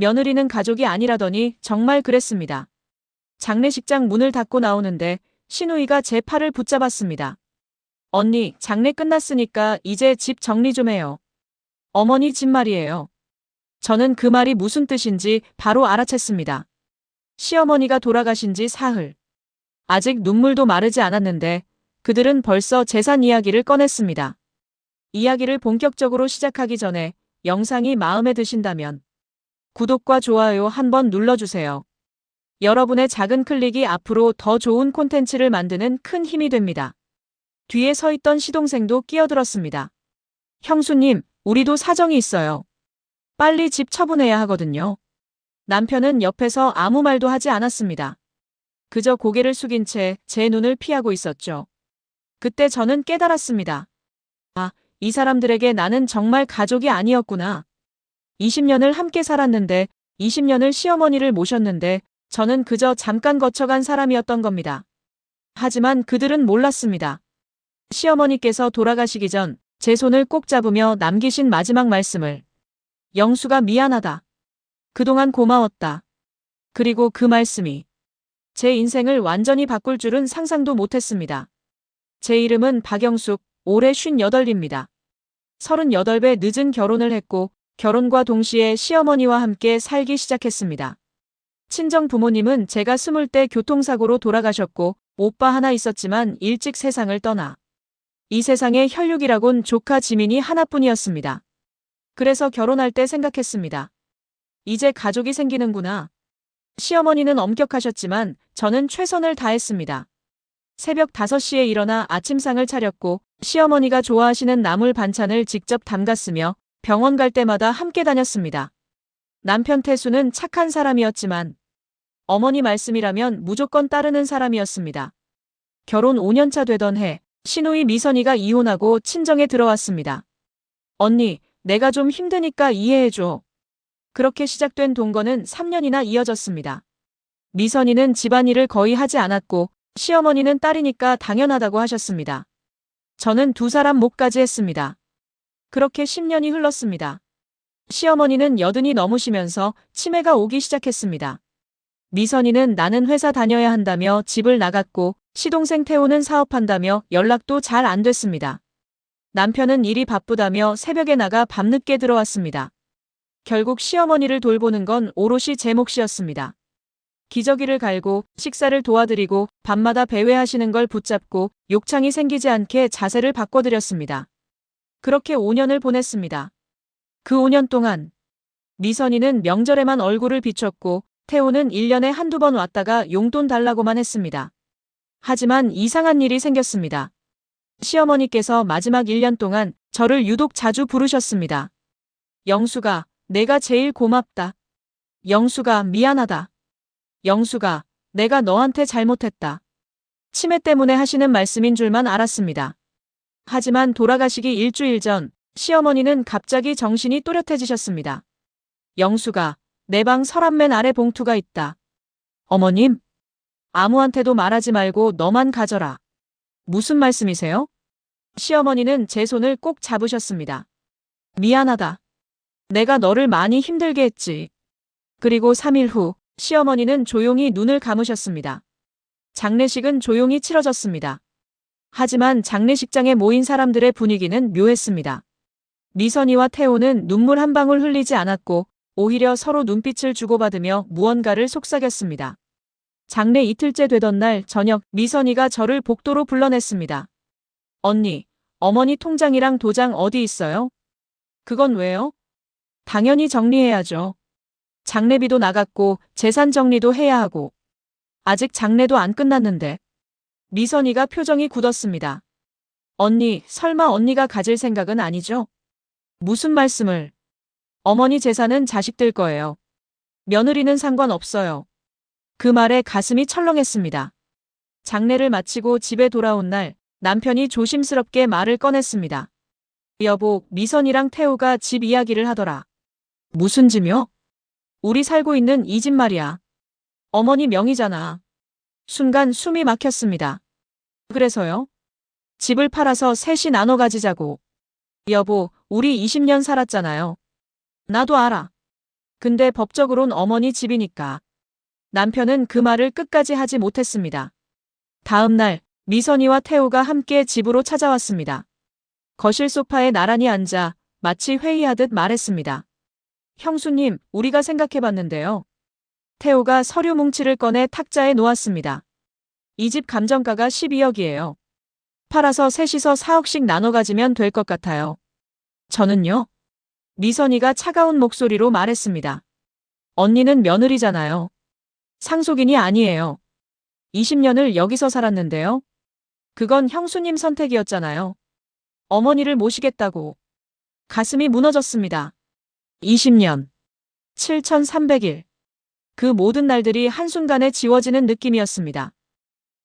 며느리는 가족이 아니라더니 정말 그랬습니다. 장례식장 문을 닫고 나오는데 신우이가 제 팔을 붙잡았습니다. 언니, 장례 끝났으니까 이제 집 정리 좀 해요. 어머니 집 말이에요. 저는 그 말이 무슨 뜻인지 바로 알아챘습니다. 시어머니가 돌아가신 지 사흘. 아직 눈물도 마르지 않았는데 그들은 벌써 재산 이야기를 꺼냈습니다. 이야기를 본격적으로 시작하기 전에 영상이 마음에 드신다면 구독과 좋아요 한번 눌러주세요. 여러분의 작은 클릭이 앞으로 더 좋은 콘텐츠를 만드는 큰 힘이 됩니다. 뒤에 서 있던 시동생도 끼어들었습니다. 형수님, 우리도 사정이 있어요. 빨리 집 처분해야 하거든요. 남편은 옆에서 아무 말도 하지 않았습니다. 그저 고개를 숙인 채 제 눈을 피하고 있었죠. 그때 저는 깨달았습니다. 아, 이 사람들에게 나는 정말 가족이 아니었구나. 20년을 함께 살았는데 20년을 시어머니를 모셨는데 저는 그저 잠깐 거쳐간 사람이었던 겁니다. 하지만 그들은 몰랐습니다. 시어머니께서 돌아가시기 전 제 손을 꼭 잡으며 남기신 마지막 말씀을 영수가 미안하다. 그동안 고마웠다. 그리고 그 말씀이 제 인생을 완전히 바꿀 줄은 상상도 못했습니다. 제 이름은 박영숙, 올해 58입니다. 38배 늦은 결혼을 했고 결혼과 동시에 시어머니와 함께 살기 시작했습니다. 친정 부모님은 제가 스물 때 교통사고로 돌아가셨고 오빠 하나 있었지만 일찍 세상을 떠나 이 세상에 혈육이라곤 조카 지민이 하나뿐이었습니다. 그래서 결혼할 때 생각했습니다. 이제 가족이 생기는구나. 시어머니는 엄격하셨지만 저는 최선을 다했습니다. 새벽 5시에 일어나 아침상을 차렸고 시어머니가 좋아하시는 나물 반찬을 직접 담갔으며 병원 갈 때마다 함께 다녔습니다. 남편 태수는 착한 사람이었지만 어머니 말씀이라면 무조건 따르는 사람이었습니다. 결혼 5년차 되던 해 신우이 미선이가 이혼하고 친정에 들어왔습니다. 언니, 내가 좀 힘드니까 이해해줘. 그렇게 시작된 동거는 3년이나 이어졌습니다. 미선이는 집안일을 거의 하지 않았고 시어머니는 딸이니까 당연하다고 하셨습니다. 저는 두 사람 몫까지 했습니다. 그렇게 10년이 흘렀습니다. 시어머니는 여든이 넘으시면서 치매가 오기 시작했습니다. 미선이는 나는 회사 다녀야 한다며 집을 나갔고 시동생 태호는 사업한다며 연락도 잘 안 됐습니다. 남편은 일이 바쁘다며 새벽에 나가 밤늦게 들어왔습니다. 결국 시어머니를 돌보는 건 오롯이 제 몫이었습니다. 기저귀를 갈고 식사를 도와드리고 밤마다 배회하시는 걸 붙잡고 욕창이 생기지 않게 자세를 바꿔드렸습니다. 그렇게 5년을 보냈습니다. 그 5년 동안 미선이는 명절에만 얼굴을 비췄고 태호는 1년에 한두 번 왔다가 용돈 달라고만 했습니다. 하지만 이상한 일이 생겼습니다. 시어머니께서 마지막 1년 동안 저를 유독 자주 부르셨습니다. 영수가, 내가 제일 고맙다. 영수가, 미안하다. 영수가, 내가 너한테 잘못했다. 치매 때문에 하시는 말씀인 줄만 알았습니다. 하지만 돌아가시기 일주일 전 시어머니는 갑자기 정신이 또렷해지셨습니다. 영수가, 내 방 서랍맨 아래 봉투가 있다. 어머님, 아무한테도 말하지 말고 너만 가져라. 무슨 말씀이세요? 시어머니는 제 손을 꼭 잡으셨습니다. 미안하다. 내가 너를 많이 힘들게 했지. 그리고 3일 후 시어머니는 조용히 눈을 감으셨습니다. 장례식은 조용히 치러졌습니다. 하지만 장례식장에 모인 사람들의 분위기는 묘했습니다. 미선이와 태호는 눈물 한 방울 흘리지 않았고 오히려 서로 눈빛을 주고받으며 무언가를 속삭였습니다. 장례 이틀째 되던 날 저녁 미선이가 저를 복도로 불러냈습니다. 언니, 어머니 통장이랑 도장 어디 있어요? 그건 왜요? 당연히 정리해야죠. 장례비도 나갔고 재산 정리도 해야 하고 아직 장례도 안 끝났는데 미선이가 표정이 굳었습니다. 언니, 설마 언니가 가질 생각은 아니죠? 무슨 말씀을? 어머니 재산은 자식들 거예요. 며느리는 상관없어요. 그 말에 가슴이 철렁했습니다. 장례를 마치고 집에 돌아온 날 남편이 조심스럽게 말을 꺼냈습니다. 여보, 미선이랑 태호가 집 이야기를 하더라. 무슨 집이요? 우리 살고 있는 이 집 말이야. 어머니 명의잖아. 순간 숨이 막혔습니다. 그래서요? 집을 팔아서 셋이 나눠 가지자고. 여보, 우리 20년 살았잖아요. 나도 알아. 근데 법적으론 어머니 집이니까. 남편은 그 말을 끝까지 하지 못했습니다. 다음 날, 미선이와 태우가 함께 집으로 찾아왔습니다. 거실 소파에 나란히 앉아 마치 회의하듯 말했습니다. 형수님, 우리가 생각해봤는데요. 태우가 서류 뭉치를 꺼내 탁자에 놓았습니다. 이 집 감정가가 12억이에요. 팔아서 셋이서 4억씩 나눠 가지면 될 것 같아요. 저는요? 미선이가 차가운 목소리로 말했습니다. 언니는 며느리잖아요. 상속인이 아니에요. 20년을 여기서 살았는데요. 그건 형수님 선택이었잖아요. 어머니를 모시겠다고. 가슴이 무너졌습니다. 20년. 7300일. 그 모든 날들이 한순간에 지워지는 느낌이었습니다.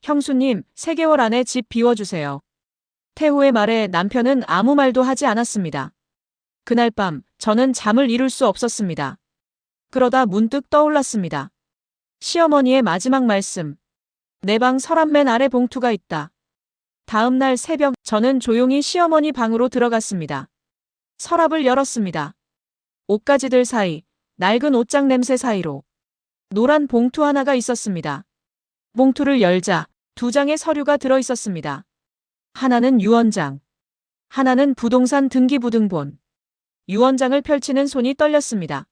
형수님, 3개월 안에 집 비워주세요. 태후의 말에 남편은 아무 말도 하지 않았습니다. 그날 밤, 저는 잠을 이룰 수 없었습니다. 그러다 문득 떠올랐습니다. 시어머니의 마지막 말씀. 내 방 서랍맨 아래 봉투가 있다. 다음 날 새벽, 저는 조용히 시어머니 방으로 들어갔습니다. 서랍을 열었습니다. 옷가지들 사이, 낡은 옷장 냄새 사이로 노란 봉투 하나가 있었습니다. 봉투를 열자 두 장의 서류가 들어 있었습니다. 하나는 유언장, 하나는 부동산 등기부등본. 유언장을 펼치는 손이 떨렸습니다.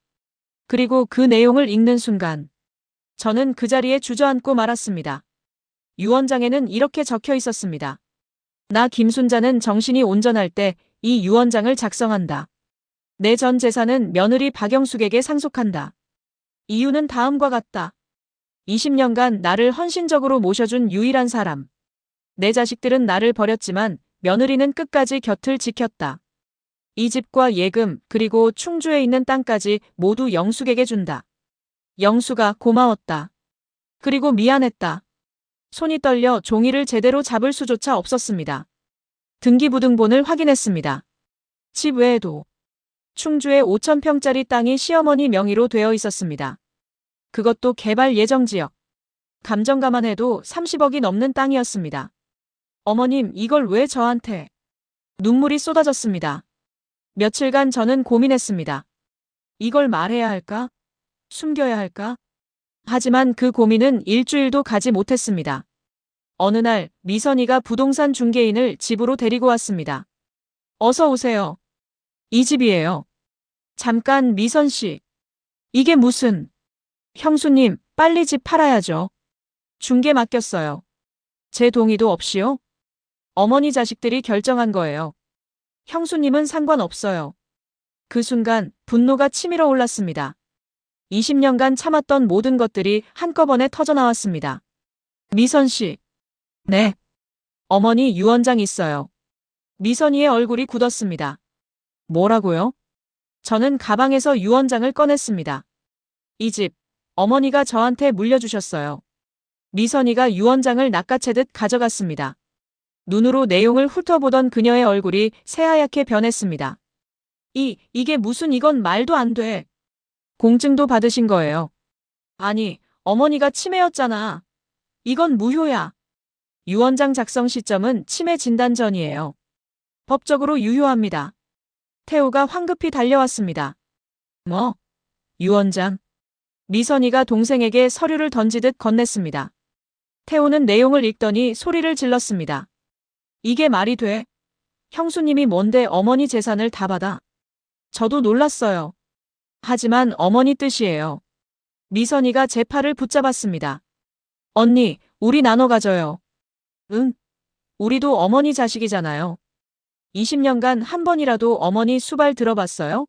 그리고 그 내용을 읽는 순간 저는 그 자리에 주저앉고 말았습니다. 유언장에는 이렇게 적혀 있었습니다. 나 김순자는 정신이 온전할 때 이 유언장을 작성한다. 내 전 재산은 며느리 박영숙에게 상속한다. 이유는 다음과 같다. 20년간 나를 헌신적으로 모셔준 유일한 사람. 내 자식들은 나를 버렸지만 며느리는 끝까지 곁을 지켰다. 이 집과 예금 그리고 충주에 있는 땅까지 모두 영숙에게 준다. 영수가 고마웠다. 그리고 미안했다. 손이 떨려 종이를 제대로 잡을 수조차 없었습니다. 등기부등본을 확인했습니다. 집 외에도 충주에 5천평짜리 땅이 시어머니 명의로 되어 있었습니다. 그것도 개발 예정 지역. 감정가만 해도 30억이 넘는 땅이었습니다. 어머님, 이걸 왜 저한테? 눈물이 쏟아졌습니다. 며칠간 저는 고민했습니다. 이걸 말해야 할까? 숨겨야 할까? 하지만 그 고민은 일주일도 가지 못했습니다. 어느 날 미선이가 부동산 중개인을 집으로 데리고 왔습니다. 어서 오세요. 이 집이에요. 잠깐 미선 씨. 이게 무슨? 형수님, 빨리 집 팔아야죠. 중개 맡겼어요. 제 동의도 없이요? 어머니 자식들이 결정한 거예요. 형수님은 상관없어요. 그 순간 분노가 치밀어 올랐습니다. 20년간 참았던 모든 것들이 한꺼번에 터져나왔습니다. 미선 씨. 네. 어머니 유언장 있어요. 미선이의 얼굴이 굳었습니다. 뭐라고요? 저는 가방에서 유언장을 꺼냈습니다. 이 집, 어머니가 저한테 물려주셨어요. 미선이가 유언장을 낚아채듯 가져갔습니다. 눈으로 내용을 훑어보던 그녀의 얼굴이 새하얗게 변했습니다. 이, 이게 무슨 이건 말도 안 돼. 공증도 받으신 거예요. 아니, 어머니가 치매였잖아. 이건 무효야. 유언장 작성 시점은 치매 진단 전이에요. 법적으로 유효합니다. 태우가 황급히 달려왔습니다. 뭐? 유언장? 미선이가 동생에게 서류를 던지듯 건넸습니다. 태우는 내용을 읽더니 소리를 질렀습니다. 이게 말이 돼? 형수님이 뭔데 어머니 재산을 다 받아? 저도 놀랐어요. 하지만 어머니 뜻이에요. 미선이가 제 팔을 붙잡았습니다. 언니, 우리 나눠 가져요. 응? 우리도 어머니 자식이잖아요. 20년간 한 번이라도 어머니 수발 들어봤어요?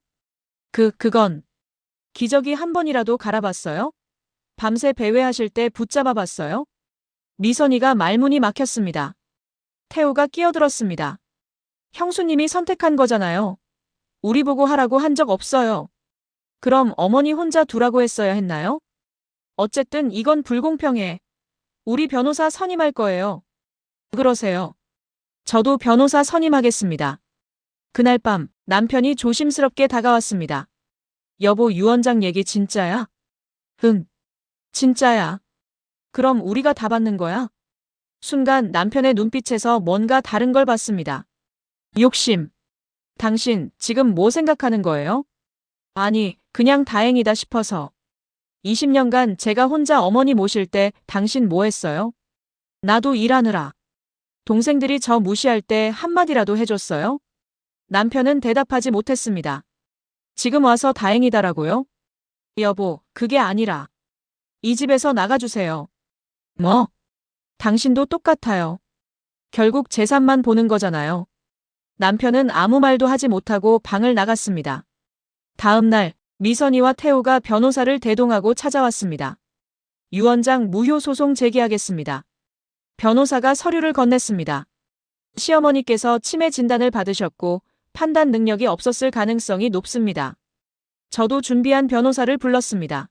그, 그건. 기저귀 한 번이라도 갈아봤어요? 밤새 배회하실 때 붙잡아 봤어요? 미선이가 말문이 막혔습니다. 태우가 끼어들었습니다. 형수님이 선택한 거잖아요. 우리 보고 하라고 한 적 없어요. 그럼 어머니 혼자 두라고 했어야 했나요? 어쨌든 이건 불공평해. 우리 변호사 선임할 거예요. 그러세요. 저도 변호사 선임하겠습니다. 그날 밤 남편이 조심스럽게 다가왔습니다. 여보 유언장 얘기 진짜야? 응. 진짜야. 그럼 우리가 다 받는 거야? 순간 남편의 눈빛에서 뭔가 다른 걸 봤습니다. 욕심. 당신 지금 뭐 생각하는 거예요? 아니, 그냥 다행이다 싶어서. 20년간 제가 혼자 어머니 모실 때 당신 뭐 했어요? 나도 일하느라. 동생들이 저 무시할 때 한마디라도 해줬어요? 남편은 대답하지 못했습니다. 지금 와서 다행이다라고요? 여보, 그게 아니라. 이 집에서 나가주세요. 뭐? 당신도 똑같아요. 결국 재산만 보는 거잖아요. 남편은 아무 말도 하지 못하고 방을 나갔습니다. 다음 날, 미선이와 태호가 변호사를 대동하고 찾아왔습니다. 유원장 무효 소송 제기하겠습니다. 변호사가 서류를 건넸습니다. 시어머니께서 치매 진단을 받으셨고 판단 능력이 없었을 가능성이 높습니다. 저도 준비한 변호사를 불렀습니다.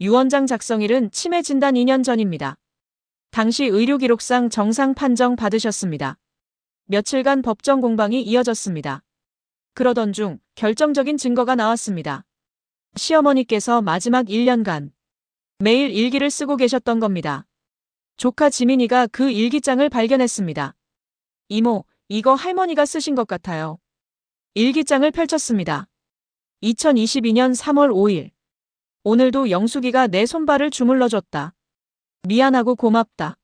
유원장 작성일은 치매 진단 2년 전입니다. 당시 의료기록상 정상 판정 받으셨습니다. 며칠간 법정 공방이 이어졌습니다. 그러던 중 결정적인 증거가 나왔습니다. 시어머니께서 마지막 1년간 매일 일기를 쓰고 계셨던 겁니다. 조카 지민이가 그 일기장을 발견했습니다. 이모, 이거 할머니가 쓰신 것 같아요. 일기장을 펼쳤습니다. 2022년 3월 5일. 오늘도 영숙이가 내 손발을 주물러줬다. 미안하고 고맙다.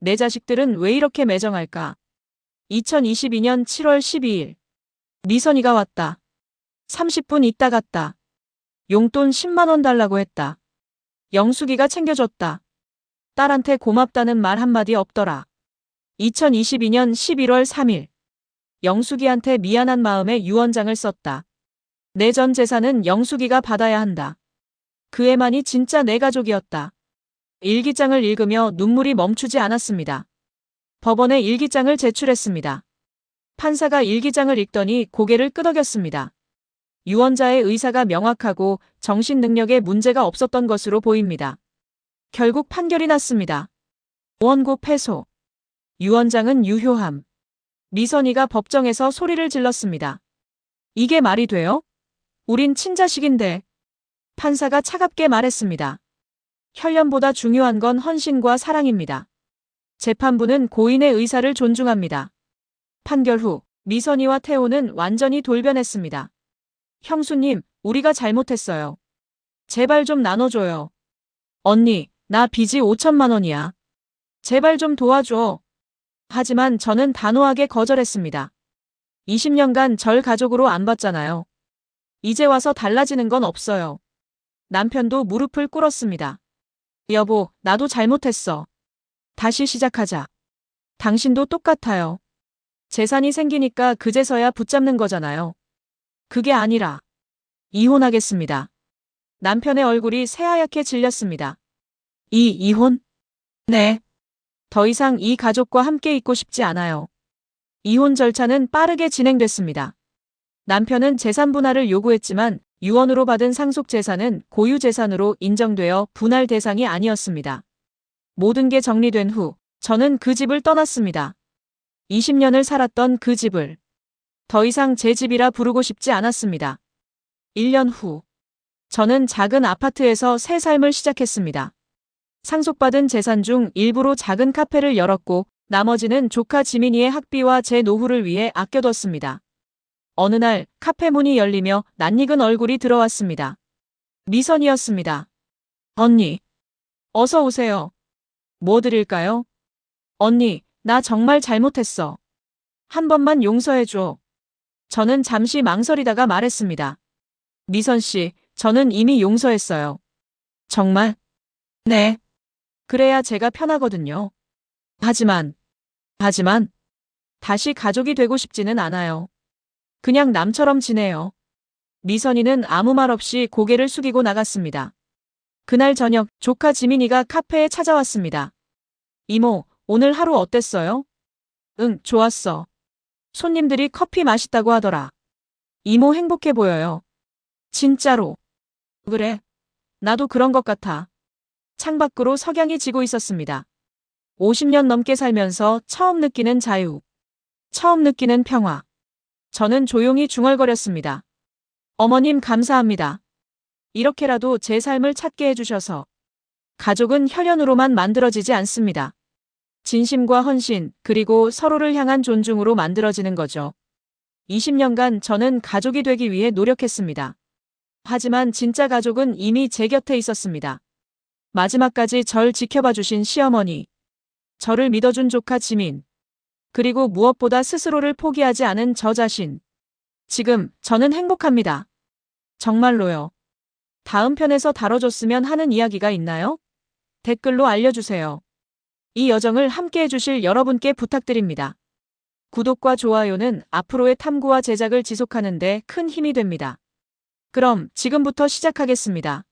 내 자식들은 왜 이렇게 매정할까? 2022년 7월 12일. 미선이가 왔다. 30분 있다 갔다. 용돈 10만원 달라고 했다. 영숙이가 챙겨줬다. 딸한테 고맙다는 말 한마디 없더라. 2022년 11월 3일. 영숙이한테 미안한 마음에 유언장을 썼다. 내 전 재산은 영숙이가 받아야 한다. 그 애만이 진짜 내 가족이었다. 일기장을 읽으며 눈물이 멈추지 않았습니다. 법원에 일기장을 제출했습니다. 판사가 일기장을 읽더니 고개를 끄덕였습니다. 유언자의 의사가 명확하고 정신 능력에 문제가 없었던 것으로 보입니다. 결국 판결이 났습니다. 원고 패소. 유언장은 유효함. 미선이가 법정에서 소리를 질렀습니다. 이게 말이 돼요? 우린 친자식인데. 판사가 차갑게 말했습니다. 혈연보다 중요한 건 헌신과 사랑입니다. 재판부는 고인의 의사를 존중합니다. 판결 후 미선이와 태호는 완전히 돌변했습니다. 형수님, 우리가 잘못했어요. 제발 좀 나눠줘요. 언니, 나 빚이 5천만 원이야. 제발 좀 도와줘. 하지만 저는 단호하게 거절했습니다. 20년간 절 가족으로 안 봤잖아요. 이제 와서 달라지는 건 없어요. 남편도 무릎을 꿇었습니다. 여보, 나도 잘못했어. 다시 시작하자. 당신도 똑같아요. 재산이 생기니까 그제서야 붙잡는 거잖아요. 그게 아니라 이혼하겠습니다. 남편의 얼굴이 새하얗게 질렸습니다. 이 이혼? 네. 더 이상 이 가족과 함께 있고 싶지 않아요. 이혼 절차는 빠르게 진행됐습니다. 남편은 재산 분할을 요구했지만 유언으로 받은 상속 재산은 고유 재산으로 인정되어 분할 대상이 아니었습니다. 모든 게 정리된 후 저는 그 집을 떠났습니다. 20년을 살았던 그 집을 더 이상 제 집이라 부르고 싶지 않았습니다. 1년 후 저는 작은 아파트에서 새 삶을 시작했습니다. 상속받은 재산 중 일부로 작은 카페를 열었고 나머지는 조카 지민이의 학비와 제 노후를 위해 아껴뒀습니다. 어느 날 카페 문이 열리며 낯익은 얼굴이 들어왔습니다. 미선이었습니다. 언니, 어서 오세요. 뭐 드릴까요? 언니, 나 정말 잘못했어. 한 번만 용서해줘. 저는 잠시 망설이다가 말했습니다. 미선 씨, 저는 이미 용서했어요. 정말? 네. 그래야 제가 편하거든요. 하지만, 하지만, 다시 가족이 되고 싶지는 않아요. 그냥 남처럼 지내요. 미선이는 아무 말 없이 고개를 숙이고 나갔습니다. 그날 저녁 조카 지민이가 카페에 찾아왔습니다. 이모, 오늘 하루 어땠어요? 응, 좋았어. 손님들이 커피 맛있다고 하더라. 이모 행복해 보여요. 진짜로. 그래. 나도 그런 것 같아. 창밖으로 석양이 지고 있었습니다. 50년 넘게 살면서 처음 느끼는 자유. 처음 느끼는 평화. 저는 조용히 중얼거렸습니다. 어머님 감사합니다. 이렇게라도 제 삶을 찾게 해주셔서. 가족은 혈연으로만 만들어지지 않습니다. 진심과 헌신, 그리고 서로를 향한 존중으로 만들어지는 거죠. 20년간 저는 가족이 되기 위해 노력했습니다. 하지만 진짜 가족은 이미 제 곁에 있었습니다. 마지막까지 절 지켜봐 주신 시어머니. 저를 믿어준 조카 지민. 그리고 무엇보다 스스로를 포기하지 않은 저 자신. 지금 저는 행복합니다. 정말로요. 다음 편에서 다뤄줬으면 하는 이야기가 있나요? 댓글로 알려주세요. 이 여정을 함께 해 주실 여러분께 부탁드립니다. 구독과 좋아요는 앞으로의 탐구와 제작을 지속하는 데 큰 힘이 됩니다. 그럼 지금부터 시작하겠습니다.